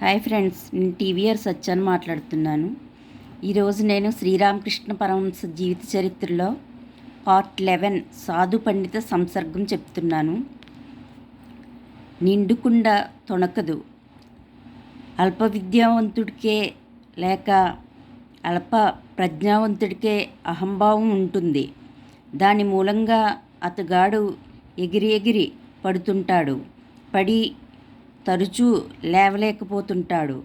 Hi friends నేను TVR సత్యాన్ని మాట్లాడుతున్నాను. ఈరోజు నేను శ్రీరామకృష్ణ పరమహంస జీవిత చరిత్రలో పార్ట్ లెవెన్ సాధు పండిత సంసర్గం చెప్తున్నాను. నిండుకుండ తొణకదు. అల్ప విద్యావంతుడికే లేక అల్ప ప్రజ్ఞావంతుడికే అహంభావం ఉంటుంది. దాని మూలంగా అతగాడు ఎగిరి ఎగిరి పడుతుంటాడు. పడి తరచూ లేవలేకపోతుంటాడు.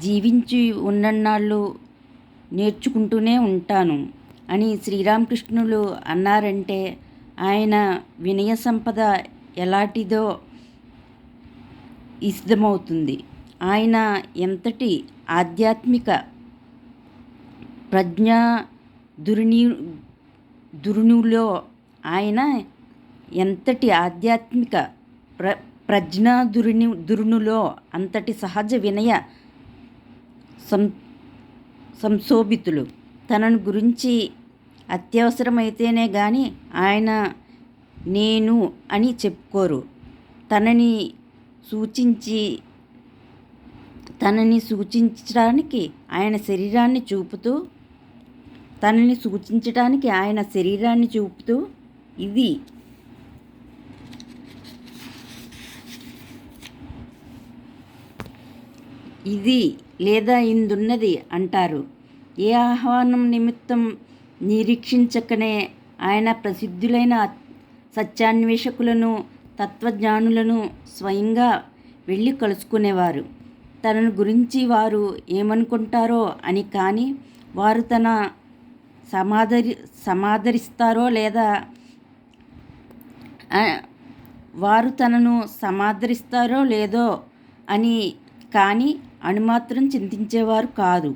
జీవించి ఉన్నన్నాళ్ళు నేర్చుకుంటూనే ఉంటాను అని శ్రీరామకృష్ణులు అన్నారంటే ఆయన వినయ సంపద ఎలాంటిదో ఇష్టమవుతుంది. ఆయన ఎంతటి ఆధ్యాత్మిక ప్రజ్ఞా దుర్ని దురునిలో ఆయన ఎంతటి ఆధ్యాత్మిక ప్ర ప్రజ్ఞాదురుని దురునులో అంతటి సహజ వినయ సం సంశోభితులు. తనను గురించి అత్యవసరమైతేనే కానీ ఆయన నేను అని చెప్పుకోరు. తనని సూచించి తనని సూచించడానికి ఆయన శరీరాన్ని చూపుతూ తనని సూచించడానికి ఆయన శరీరాన్ని చూపుతూ ఇది ఇది లేదా ఇందున్నది అంటారు. ఏ ఆహ్వానం నిమిత్తం నిరీక్షించకనే ఆయన ప్రసిద్ధులైన సత్యాన్వేషకులను తత్వజ్ఞానులను స్వయంగా వెళ్ళి కలుసుకునేవారు. తనను గురించి వారు ఏమనుకుంటారో అని కానీ వారు తన సమాదరి సమాదరిస్తారో లేదా వారు తనను సమాదరిస్తారో లేదో అని కానీ అణుమాత్రం చింతించేవారు కాదు.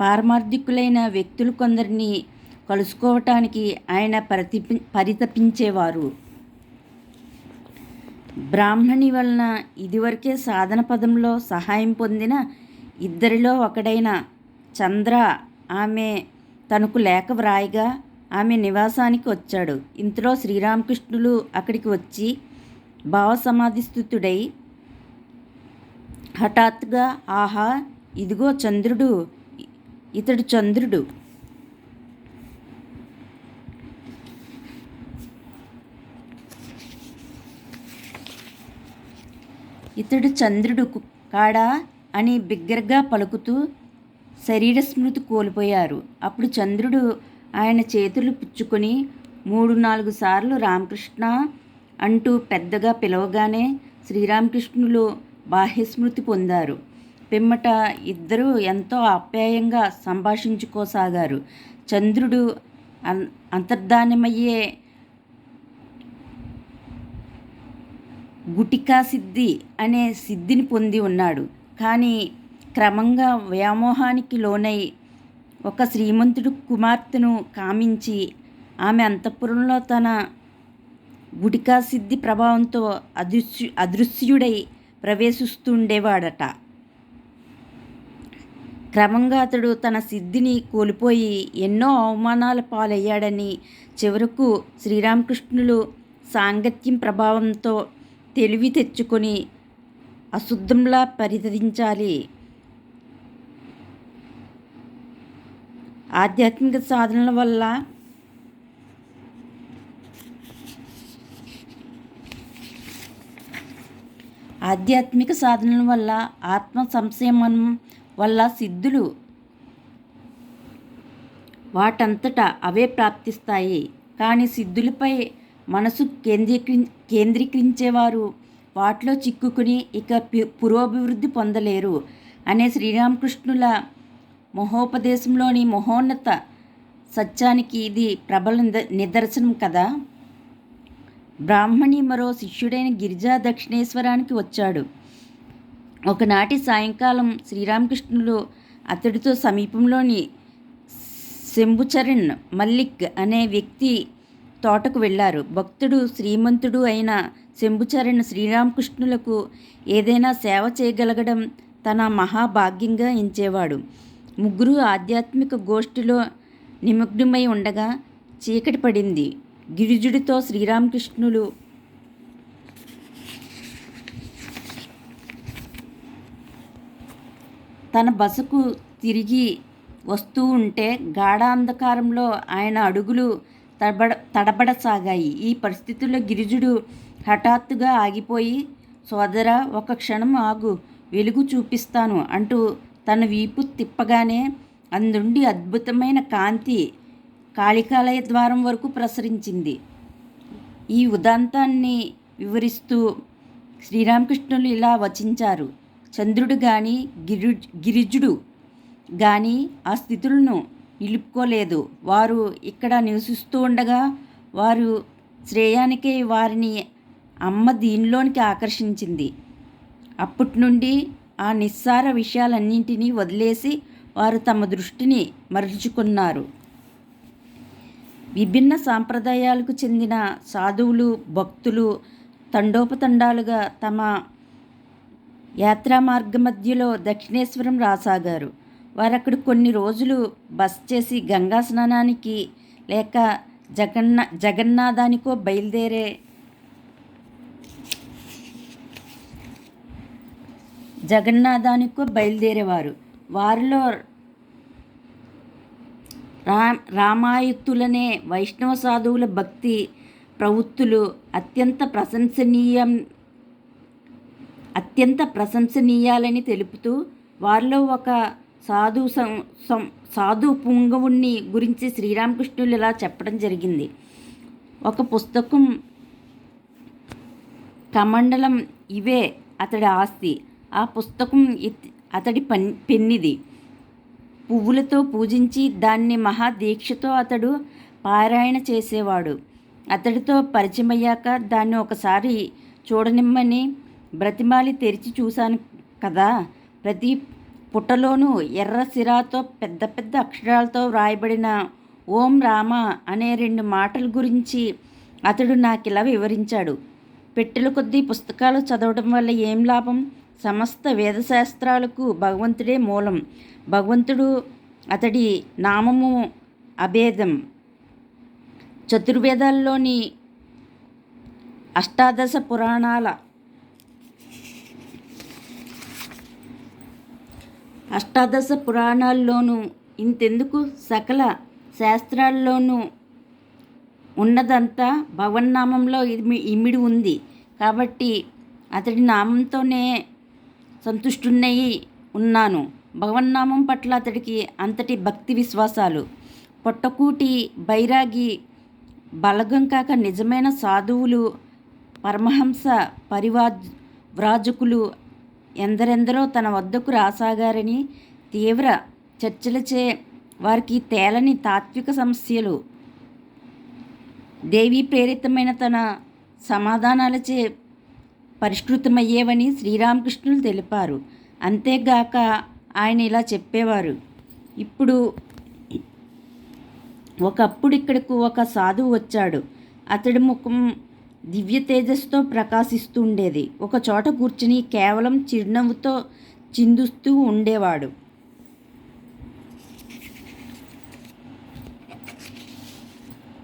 పారమార్థికులైన వ్యక్తులు కొందరిని కలుసుకోవటానికి ఆయన ప్రతి పరితపించేవారు. బ్రాహ్మణి వలన ఇదివరకే సాధన పదంలో సహాయం పొందిన ఇద్దరిలో ఒకడైన చంద్ర ఆమె తనకు లేఖ వ్రాయిగా ఆమె నివాసానికి వచ్చాడు. ఇంతలో శ్రీరామకృష్ణులు అక్కడికి వచ్చి భావ సమాధిస్థుతుడై హఠాత్తుగా ఆహా ఇదిగో చంద్రుడు ఇతడు చంద్రుడు. ఇతడు చంద్రుడు కాడా? అని బిగ్గరగా పలుకుతూ శరీర స్మృతి కోల్పోయారు. అప్పుడు చంద్రుడు ఆయన చేతులు పుచ్చుకొని మూడు నాలుగు సార్లు రామకృష్ణ అంటూ పెద్దగా పిలవగానే శ్రీరామకృష్ణులు బాహ్యస్మృతి పొందారు. పిమ్మట ఇద్దరూ ఎంతో ఆప్యాయంగా సంభాషించుకోసాగారు. చంద్రుడు అన్ అంతర్ధానమయ్యే గుటికా సిద్ధి అనే సిద్ధిని పొంది ఉన్నాడు. కానీ క్రమంగా వ్యామోహానికి లోనై ఒక శ్రీమంతుడు కుమార్తెను కామించి ఆమె అంతఃపురంలో తన గుటికా సిద్ధి ప్రభావంతో అదృశ్యు అదృశ్యుడై ప్రవేశిస్తుండేవాడట. క్రమంగా అతడు తన సిద్ధిని కోల్పోయి ఎన్నో అవమానాల పాలయ్యాడని చివరకు శ్రీరామకృష్ణులు సాంగత్యం ప్రభావంతో తెలివి తెచ్చుకొని అశుద్ధంలా పరిధరించాలి ఆధ్యాత్మిక సాధనల వల్ల ఆధ్యాత్మిక సాధనల వల్ల ఆత్మ సంశయమనం వల్ల సిద్ధులు వాటంతటా అవే ప్రాప్తిస్తాయి. కానీ సిద్ధులపై మనసు కేంద్రీకరి కేంద్రీకరించేవారు వాటిలో చిక్కుకుని ఇక పురోభివృద్ధి పొందలేరు అనే శ్రీరామకృష్ణుల మహోపదేశంలోని మహోన్నత సత్యానికి ఇది ప్రబల నిదర్శనం కదా. బ్రాహ్మణి మరో శిష్యుడైన గిరిజా దక్షిణేశ్వరానికి వచ్చాడు. ఒకనాటి సాయంకాలం శ్రీరామకృష్ణులు అతడితో సమీపంలోని శంభుచరణ్ మల్లిక్ అనే వ్యక్తి తోటకు వెళ్ళారు. భక్తుడు శ్రీమంతుడు అయిన శంభుచరణ్ శ్రీరామకృష్ణులకు ఏదైనా సేవ చేయగలగడం తన మహాభాగ్యంగా ఎంచేవాడు. ముగ్గురు ఆధ్యాత్మిక గోష్ఠిలో నిమగ్నమై ఉండగా చీకటి పడింది. గిరిజుడితో శ్రీరామకృష్ణులు తన బసకు తిరిగి వస్తూ ఉంటే గాఢాంధకారంలో ఆయన అడుగులు తడబడ తడబడసాగాయి. ఈ పరిస్థితుల్లో గిరిజుడు హఠాత్తుగా ఆగిపోయి సోదర ఒక క్షణం ఆగు వెలుగు చూపిస్తాను అంటూ తన వీపు తిప్పగానే అందుండి అద్భుతమైన కాంతి కాళికాలయ ద్వారం వరకు ప్రసరించింది. ఈ ఉదాంతాన్ని వివరిస్తూ శ్రీరామకృష్ణులు ఇలా వచించారు. చంద్రుడు కానీ గిరి గిరిజుడు కానీ ఆ స్థితులను నిలుపుకోలేదు. వారు ఇక్కడ నివసిస్తూ ఉండగా వారు శ్రేయానికే వారిని అమ్మ దీనిలోనికి ఆకర్షించింది. అప్పటి నుండి ఆ నిస్సార విషయాలన్నింటినీ వదిలేసి వారు తమ దృష్టిని మరల్చుకున్నారు. విభిన్న సాంప్రదాయాలకు చెందిన సాధువులు భక్తులు తండోపతండాలుగా తమ యాత్రా మార్గ మధ్యలో దక్షిణేశ్వరం రాసాగారు. వారు అక్కడ కొన్ని రోజులు బస్ చేసి గంగా స్నానానికి లేక జగన్న జగన్నాథానికో బయలుదేరే జగన్నాథానికో బయలుదేరేవారు. వారిలో రా రామాయుత్తులనే వైష్ణవ సాధువుల భక్తి ప్రవృత్తులు అత్యంత ప్రశంసనీయం అత్యంత ప్రశంసనీయాలని తెలుపుతూ వారిలో ఒక సాధు సం సాధు పుంగవుణ్ణి గురించి శ్రీరామకృష్ణులు ఇలా చెప్పడం జరిగింది. ఒక పుస్తకం కమండలం ఇవే అతడి ఆస్తి. ఆ పుస్తకం అతడి పన్ పెన్నిది. పువ్వులతో పూజించి దాన్ని మహాదీక్షతో అతడు పారాయణ చేసేవాడు. అతడితో పరిచయమయ్యాక దాన్ని ఒకసారి చూడనిమ్మని బ్రతిమాలి తెరిచి చూశాను కదా. ప్రతి పుట్టలోనూ ఎర్ర సిరాతో పెద్ద పెద్ద అక్షరాలతో వ్రాయబడిన ఓం రామ అనే రెండు మాటల గురించి అతడు నాకు ఇలా వివరించాడు. పెట్టెల కొద్దీ పుస్తకాలు చదవడం వల్ల ఏం లాభం? సమస్త వేదశాస్త్రాలకు భగవంతుడే మూలం. భగవంతుడు అతడి నామము అభేదం. చతుర్వేదాల్లోని అష్టాదశ పురాణాల అష్టాదశ పురాణాల్లోనూ ఇంతెందుకు? సకల శాస్త్రాల్లోనూ ఉన్నదంతా భగవన్నామంలో ఇమిడి ఉంది. కాబట్టి అతడి నామంతోనే సంతుష్టున్నయి ఉన్నాను. భగవన్నామం పట్ల అతడికి అంతటి భక్తి విశ్వాసాలు. పొట్టకూటి బైరాగి బలగం కాక నిజమైన సాధువులు పరమహంస పరివాజ్ వ్రాజకులు ఎందరెందరో తన వద్దకు రాసాగారని తీవ్ర చర్చలచే వారికి తేలని తాత్విక సమస్యలు. దేవీ ప్రేరితమైన తన సమాధానాలచే పరిష్కృతమయ్యేవని శ్రీరామకృష్ణులు తెలిపారు. అంతేగాక ఆయన ఇలా చెప్పేవారు. ఇప్పుడు ఒకప్పుడు ఇక్కడకు ఒక సాధువు వచ్చాడు. అతడి ముఖం దివ్య తేజస్తో ప్రకాశిస్తూ ఉండేది. ఒక చోట కూర్చుని కేవలం చిరునవ్వుతో చిందుస్తూ ఉండేవాడు.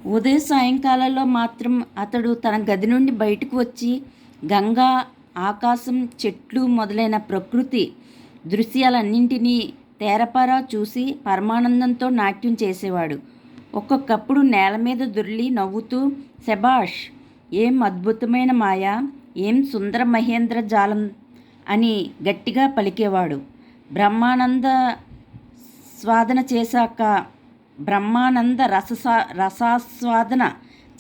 ఉదయ సాయంకాలంలో మాత్రం అతడు తన గది నుండి బయటకు వచ్చి గంగా ఆకాశం చెట్లు మొదలైన ప్రకృతి దృశ్యాలన్నింటినీ తేరపారా చూసి పరమానందంతో నాట్యం చేసేవాడు. ఒక్కొక్కప్పుడు నేల మీద దొర్లి నవ్వుతూ శబాష్ ఏం అద్భుతమైన మాయ ఏం సుందర మహేంద్ర జాలం అని గట్టిగా పలికేవాడు. బ్రహ్మానంద స్వాదన చేశాక బ్రహ్మానంద రససా రసాస్వాదన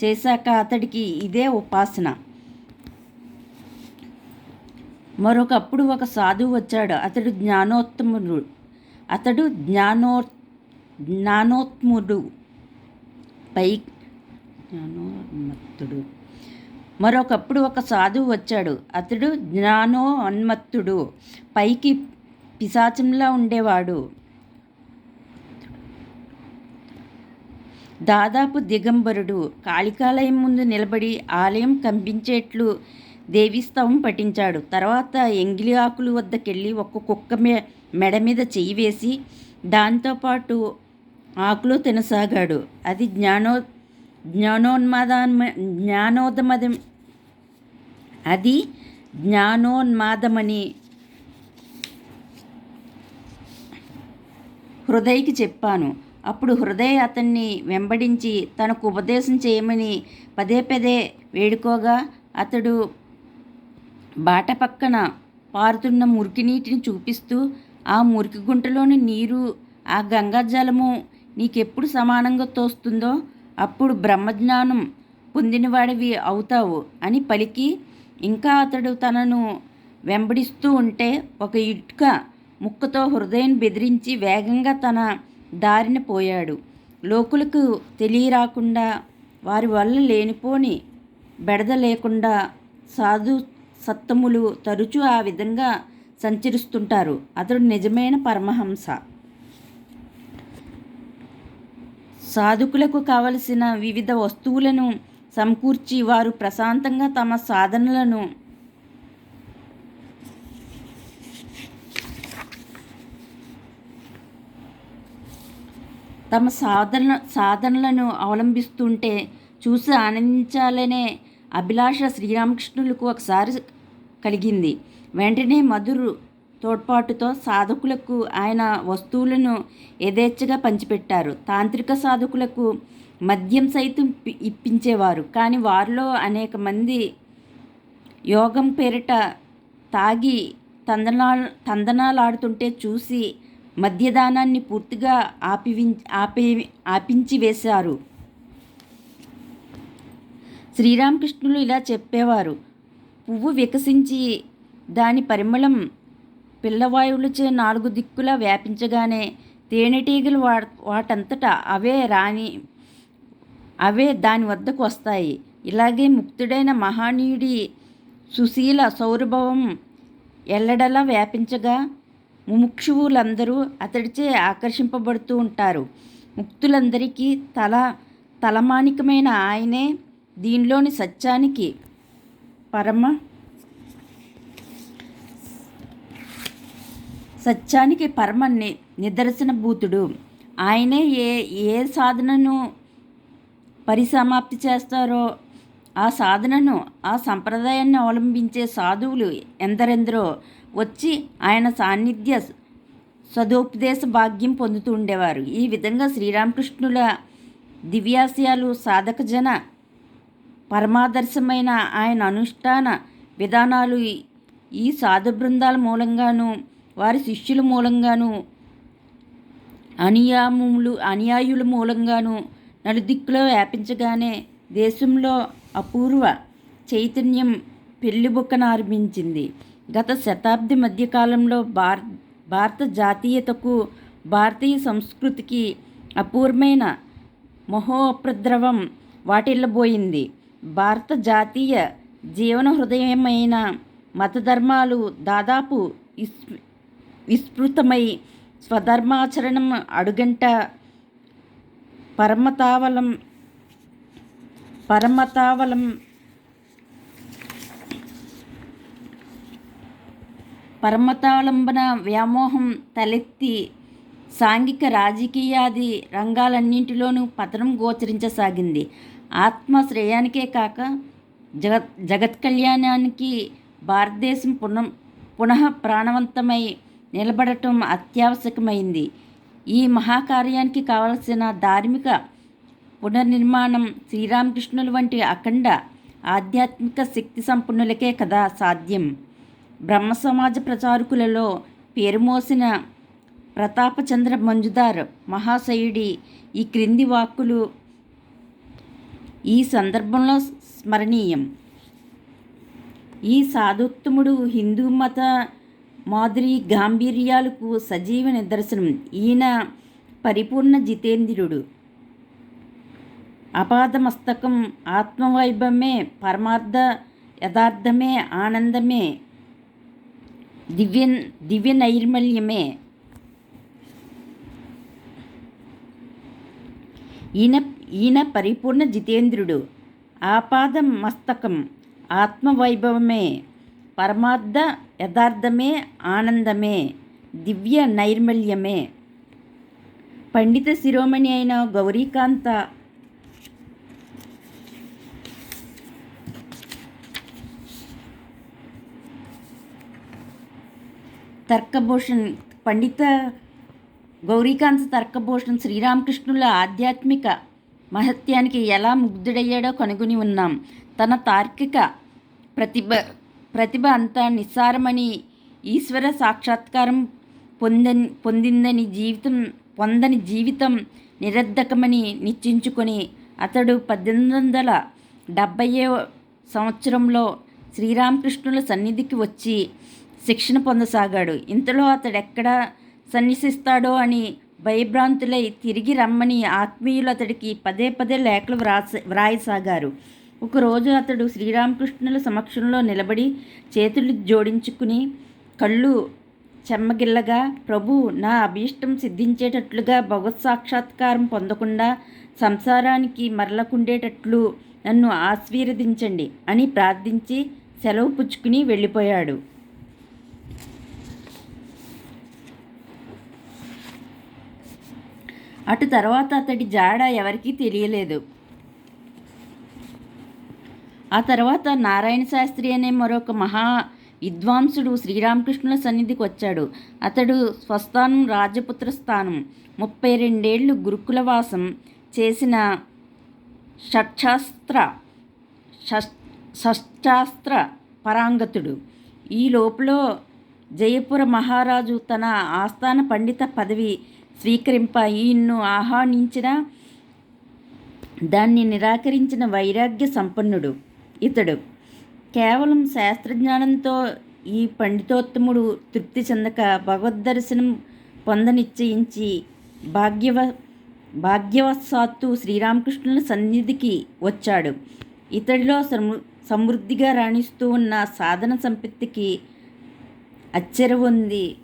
చేశాక అతడికి ఇదే ఉపాసన. మరొకప్పుడు ఒక సాధువు వచ్చాడు. అతడు జ్ఞానోత్తముడు. అతడు జ్ఞానో జ్ఞానోత్ముడు. పై జ్ఞానోన్మత్తుడు. మరొకప్పుడు ఒక సాధువు వచ్చాడు. అతడు జ్ఞానోన్మత్తుడు. పైకి పిశాచంలా ఉండేవాడు. దాదాపు దిగంబరుడు. కాళికాలయం ముందు నిలబడి ఆలయం కంపించేట్లు దేవీస్తవం పఠించాడు. తర్వాత ఎంగిలి ఆకులు వద్దకెళ్ళి ఒక్క కుక్క మెడ మీద చెయ్యి వేసి దాంతోపాటు ఆకులు తినసాగాడు. అది జ్ఞానో జ్ఞానోన్మాదం జ్ఞానోదమదం అది జ్ఞానోన్మాదమని హృదయకి చెప్పాను. అప్పుడు హృదయ అతన్ని వెంబడించి తనకు ఉపదేశం చేయమని పదే పదే వేడుకోగా అతడు బాట పక్కన పారుతున్న మురికి నీటిని చూపిస్తూ ఆ మురికి గుంటలోని నీరు ఆ గంగాజలము నీకెప్పుడు సమానంగా తోస్తుందో అప్పుడు బ్రహ్మజ్ఞానం పొందినవాడివి అవుతావు అని పలికి. ఇంకా అతడు తనను వెంబడిస్తూ ఉంటే ఒక ఇటుక ముక్కతో హృదయం బెదిరించి వేగంగా తన దారిన పోయాడు. లోకులకు తెలియరాకుండా వారి వల్ల లేనిపోని బెడద లేకుండా సాధు సత్తములు తరచూ ఆ విధంగా సంచరిస్తుంటారు. అతడు నిజమైన పరమహంస. సాధకులకు కావలసిన వివిధ వస్తువులను సమకూర్చి వారు ప్రశాంతంగా తమ సాధనలను తమ సాధన సాధనలను అవలంబిస్తుంటే చూసి ఆనందించాలనే అభిలాష శ్రీరామకృష్ణులకు ఒకసారి కలిగింది. వెంటనే మధురు తోడ్పాటుతో సాధకులకు ఆయన వస్తువులను యథేచ్ఛగా పంచిపెట్టారు. తాంత్రిక సాధకులకు మద్యం సైతం ఇప్పించేవారు. కానీ వారిలో అనేక మంది యోగం పేరిట తాగి తందనా తందనాలాడుతుంటే చూసి మద్యదానాన్ని పూర్తిగా ఆపివి ఆపే ఆపించి వేశారు. శ్రీరామకృష్ణులు ఇలా చెప్పేవారు. పువ్వు వికసించి దాని పరిమళం పిల్లవాయువులచే నాలుగు దిక్కులా వ్యాపించగానే తేనెటీగలు వా వాటంతటా అవే రాని అవే దాని వద్దకు వస్తాయి. ఇలాగే ముక్తుడైన మహానీయుడి సుశీల సౌరభవం ఎల్లడలా వ్యాపించగా ముముక్షువులందరూ అతడిచే ఆకర్షింపబడుతూ ఉంటారు. ముక్తులందరికీ తల తలమానికమైన ఆయనే దీనిలోని సత్యానికి పరమ సత్యానికి పరమ ని నిదర్శన భూతుడు. ఆయనే ఏ ఏ సాధనను పరిసమాప్తి చేస్తారో ఆ సాధనను ఆ సంప్రదాయాన్ని అవలంబించే సాధువులు ఎందరెందరో వచ్చి ఆయన సాన్నిధ్య సదోపదేశ భాగ్యం పొందుతూ ఉండేవారు. ఈ విధంగా శ్రీరామకృష్ణుల దివ్యాశయాలు సాధకజన పరమాదర్శమైన ఆయన అనుష్ఠాన విధానాలు ఈ సాధు బృందాల మూలంగాను వారి శిష్యుల మూలంగాను అనియాములు అనుయాయుల మూలంగాను నలుదిక్కులో వ్యాపించగానే దేశంలో అపూర్వ చైతన్యం పెళ్ళిబుక్కనారంభించింది గత శతాబ్ది మధ్యకాలంలో భార భారత జాతీయతకు భారతీయ సంస్కృతికి అపూర్వమైన మహోప్రద్రవం వాటిల్లబోయింది. భారత జాతీయ జీవన హృదయమైన మతధర్మాలు దాదాపు విస్మృతమై స్వధర్మాచరణం అడుగంట పరమతావలం పరమతావలం పరమతావలంబన వ్యామోహం తలెత్తి సాంఘిక రాజకీయాది రంగాలన్నింటిలోనూ పతనం గోచరించసాగింది. ఆత్మ శ్రేయానికే కాక జగత్ జగత్ కళ్యాణానికి భారతదేశం పునః పునః ప్రాణవంతమై నిలబడటం అత్యావశ్యకమైంది. ఈ మహాకార్యానికి కావలసిన ధార్మిక పునర్నిర్మాణం శ్రీరామకృష్ణుల వంటి అఖండ ఆధ్యాత్మిక శక్తి సంపన్నులకే కదా సాధ్యం. బ్రహ్మ సమాజ ప్రచారకులలో పేరుమోసిన ప్రతాపచంద్ర మంజుదార్ మహాశయుడి ఈ క్రింది వాక్కులు ఈ సందర్భంలో స్మరణీయం. ఈ సాధోత్తముడు హిందూ మత మాదిరి గాంభీర్యాలకు సజీవ నిదర్శనం. ఈయన పరిపూర్ణ జితేంద్రుడు. అపాదమస్తకం ఆత్మవైభవమే పరమార్థ యథార్థమే ఆనందమే దివ్య దివ్య నైర్మల్యమే ఈయన ఈయన పరిపూర్ణ జితేంద్రుడు. ఆపాద మస్తకం ఆత్మవైభవమే పరమార్థ యథార్థమే ఆనందమే దివ్య నైర్మల్యమే. పండిత శిరోమణి అయిన గౌరీకాంత తర్కభూషణ్ పండిత గౌరీకాంత తర్కభూషణ్ శ్రీరామకృష్ణుల ఆధ్యాత్మిక మహత్యానికి ఎలా ముగ్ధుడయ్యాడో కనుగొని ఉన్నాం. తన తార్కిక ప్రతిభ ప్రతిభ అంతా నిస్సారమని ఈశ్వర సాక్షాత్కారం పొందని పొందిందని జీవితం పొందని జీవితం నిరర్ధకమని నిశ్చయించుకొని అతడు పద్దెనిమిది వందల డెబ్భై సంవత్సరంలో శ్రీరామకృష్ణుల సన్నిధికి వచ్చి శిక్షణ పొందసాగాడు. ఇంతలో అతడెక్కడ సన్నిసిస్తాడో అని భయభ్రాంతులై తిరిగి రమ్మని ఆత్మీయులు అతడికి పదే పదే లేఖలు వ్రాస వ్రాయసాగారు. ఒకరోజు అతడు శ్రీరామకృష్ణుల సమక్షంలో నిలబడి చేతులు జోడించుకుని కళ్ళు చెమ్మగిల్లగా ప్రభు నా అభీష్టం సిద్ధించేటట్లుగా భగవత్ సాక్షాత్కారం పొందకుండా సంసారానికి మరలకుండేటట్లు నన్ను ఆశీర్వదించండి అని ప్రార్థించి సెలవు పుచ్చుకుని వెళ్ళిపోయాడు. అటు తర్వాత అతడి జాడ ఎవరికీ తెలియలేదు. ఆ తర్వాత నారాయణ శాస్త్రి అనే మరొక మహా విద్వాంసుడు శ్రీరామకృష్ణుల సన్నిధికి వచ్చాడు. అతడు స్వస్థానం రాజపుత్ర స్థానం ముప్పై రెండేళ్ళు గురుకులవాసం చేసిన షట్శాస్త్ర షష్టాస్త్ర పరాంగతుడు. ఈ లోపల జయపుర మహారాజు తన ఆస్థాన పండిత పదవి స్వీకరింప ఈయన్ను ఆహ్వానించిన దాన్ని నిరాకరించిన వైరాగ్య సంపన్నుడు ఇతడు. కేవలం శాస్త్రజ్ఞానంతో ఈ పండితోత్తముడు తృప్తి చెందక భగవద్దర్శనం పొందనిశ్చయించి భాగ్యవ భాగ్యవశాత్తు శ్రీరామకృష్ణుల సన్నిధికి వచ్చాడు. ఇతడిలో సమృద్ధిగా రాణిస్తూ ఉన్న సాధన సంపత్తికి అచ్చెర ఉంది.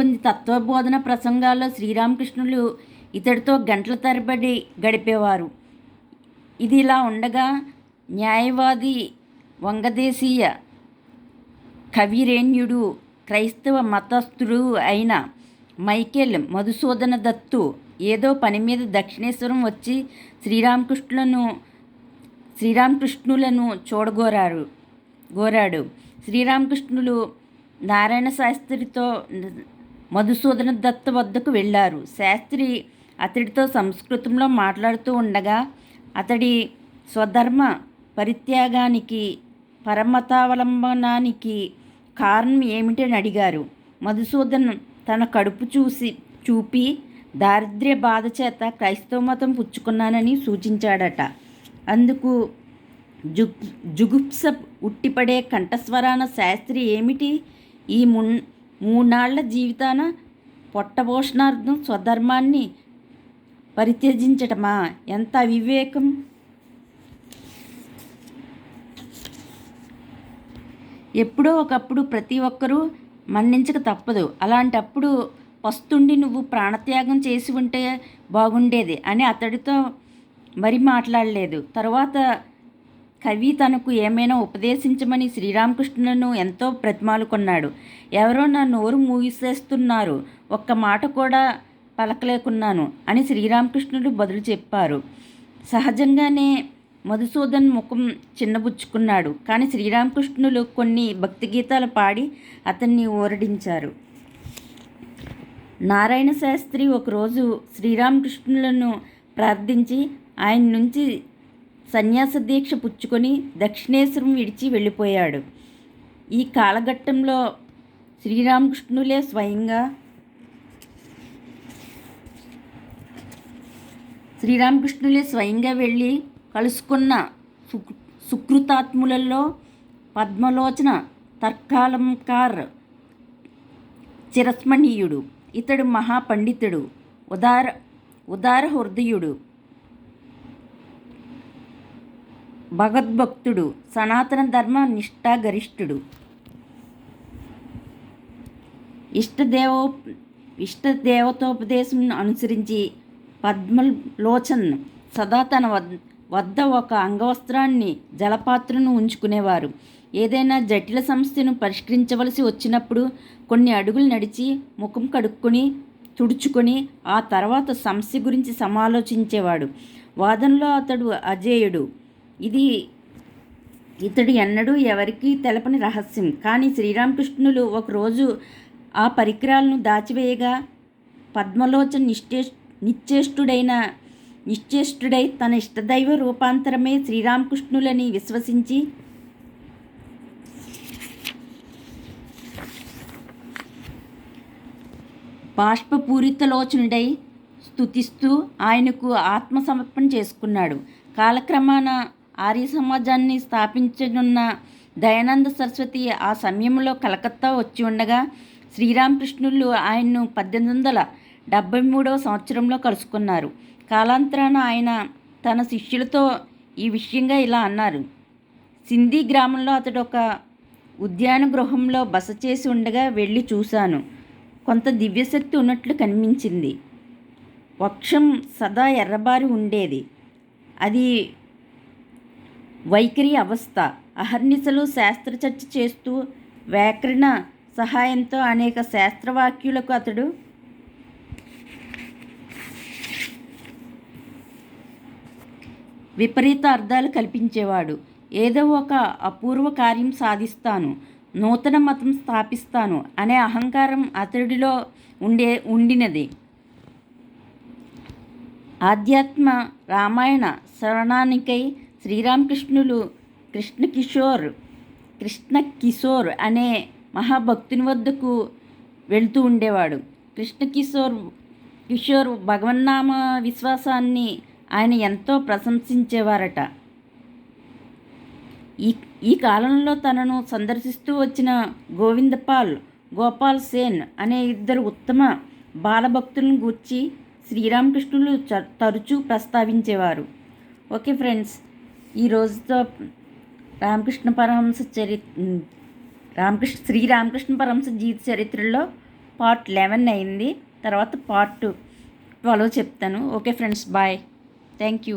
ఉంది తత్వబోధన ప్రసంగాల్లో శ్రీరామకృష్ణులు ఇతడితో గంటల తరబడి గడిపేవారు. ఇది ఇలా ఉండగా న్యాయవాది వంగదేశీయ కవిరేణ్యుడు క్రైస్తవ మతస్థుడు అయిన మైకేల్ మధుసూదన దత్తు ఏదో పని మీద దక్షిణేశ్వరం వచ్చి శ్రీరామకృష్ణులను శ్రీరామకృష్ణులను చూడగోరారు గోరాడు. శ్రీరామకృష్ణులు నారాయణ శాస్త్రితో మధుసూదన దత్త వద్దకు వెళ్ళారు. శాస్త్రి అతడితో సంస్కృతంలో మాట్లాడుతూ ఉండగా అతడి స్వధర్మ పరిత్యాగానికి పరమతావలంబనానికి కారణం ఏమిటని అడిగారు. మధుసూదన్ తన కడుపు చూసి చూపి దారిద్ర్య బాధ చేత క్రైస్తవ మతం పుచ్చుకున్నానని సూచించాడట. అందుకు జుగ్ జుగుప్స ఉట్టిపడే కంఠస్వరాన శాస్త్రి ఏమిటి? ఈ మున్ మూనాళ్ళ జీవితాన పొట్టభోషణార్థం స్వధర్మాన్ని పరిత్యజించటమా? ఎంత అవివేకం! ఎప్పుడో ఒకప్పుడు ప్రతి ఒక్కరూ మన్నించక తప్పదు. అలాంటప్పుడు పస్తుండి నువ్వు ప్రాణత్యాగం చేసి ఉంటే బాగుండేది అని అతడితో మరి మాట్లాడలేదు. తర్వాత కవి తనకు ఏమైనా ఉపదేశించమని శ్రీరామకృష్ణులను ఎంతో ప్రతిమాలుకున్నాడు ఎవరో నా నోరు మూగిసేస్తున్నారు ఒక్క మాట కూడా పలకలేకున్నాను అని శ్రీరామకృష్ణుడు బదులు చెప్పారు. సహజంగానే మధుసూదన్ ముఖం చిన్నబుచ్చుకున్నాడు. కానీ శ్రీరామకృష్ణులు కొన్ని భక్తి గీతాలు పాడి అతన్ని ఊరడించారు నారాయణ శాస్త్రి ఒకరోజు శ్రీరామకృష్ణులను ప్రార్థించి ఆయన నుంచి సన్యాస దీక్ష పుచ్చుకొని దక్షిణేశ్వరం విడిచి వెళ్ళిపోయాడు. ఈ కాలఘట్టంలో శ్రీరామకృష్ణులే స్వయంగా శ్రీరామకృష్ణులే స్వయంగా వెళ్ళి కలుసుకున్న సుకృతాత్ములలో పద్మలోచన తర్కాలంకార్ చిరస్మణీయుడు ఇతడు మహాపండితుడు ఉదార ఉదార హృదయుడు. భగద్భక్తుడు సనాతన ధర్మ నిష్ఠాగరిష్ఠుడు. ఇష్టదేవో ఇష్టదేవతోపదేశం అనుసరించి పద్మలోచన్ సదా తన వద్ద ఒక అంగవస్త్రాన్ని జలపాత్రను ఉంచుకునేవారు. ఏదైనా జటిల సమస్యను పరిష్కరించవలసి వచ్చినప్పుడు కొన్ని అడుగులు నడిచి ముఖం కడుక్కొని తుడుచుకొని ఆ తర్వాత సమస్య గురించి సమాలోచించేవాడు. వాదనలో అతడు అజేయుడు. ఇది ఇతడు ఎన్నడూ ఎవరికీ తెలపని రహస్యం. కానీ శ్రీరామకృష్ణులు ఒకరోజు ఆ పరికరాలను దాచివేయగా పద్మలోచన నిశ్చే నిశ్చేష్టుడైన నిశ్చేష్టుడై తన ఇష్టదైవ రూపాంతరమే శ్రీరామకృష్ణులని విశ్వసించి బాష్పపూరితలోచనుడై స్తుతిస్తూ ఆయనకు ఆత్మసమర్పణ చేసుకున్నాడు. కాలక్రమాన ఆర్య సమాజాన్ని స్థాపించనున్న దయానంద సరస్వతి ఆ సమయంలో కలకత్తా వచ్చి ఉండగా శ్రీరామకృష్ణులు ఆయన్ను పద్దెనిమిది వందల డెబ్భై మూడవ సంవత్సరంలో కలుసుకున్నారు. కాలాంతరాన ఆయన తన శిష్యులతో ఈ విషయంగా ఇలా అన్నారు. సింధీ గ్రామంలో అతడు ఒక ఉద్యాన గృహంలో బస చేసి ఉండగా వెళ్ళి చూశాను. కొంత దివ్యశక్తి ఉన్నట్లు కనిపించింది. వక్షం సదా ఎర్రబారి ఉండేది. అది వైఖరి అవస్థ. అహర్నిశలు శాస్త్రచర్చ చేస్తూ వ్యాకరణ సహాయంతో అనేక శాస్త్రవాక్యులకు అతడు విపరీత అర్థాలు కల్పించేవాడు. ఏదో ఒక అపూర్వ కార్యం సాధిస్తాను. నూతన మతం స్థాపిస్తాను అనే అహంకారం అతడిలో ఉండే ఉండినది. ఆధ్యాత్మ రామాయణ శరణానికై శ్రీరామకృష్ణులు కృష్ణ కిషోర్ కృష్ణ కిషోర్ అనే మహాభక్తుని వద్దకు వెళుతూ ఉండేవాడు. కృష్ణ కిషోర్ భగవన్నామ విశ్వాసాన్ని ఆయన ఎంతో ప్రశంసించేవారట. ఈ ఈ కాలంలో తనను సందర్శిస్తూ వచ్చిన గోవిందపాల్ గోపాల్ సేన్ అనే ఇద్దరు ఉత్తమ బాలభక్తులను గూర్చి శ్రీరామకృష్ణులు తరచూ ప్రస్తావించేవారు. ఓకే ఫ్రెండ్స్ ఈ రోజుతో రామకృష్ణ పరమహంస చరి రామకృష్ణ శ్రీ రామకృష్ణ పరమహంస జీవిత చరిత్రలో పార్ట్ లెవెన్ అయింది. తర్వాత పార్ట్ ట్వెల్వ్ చెప్తాను. Okay friends bye. Thank you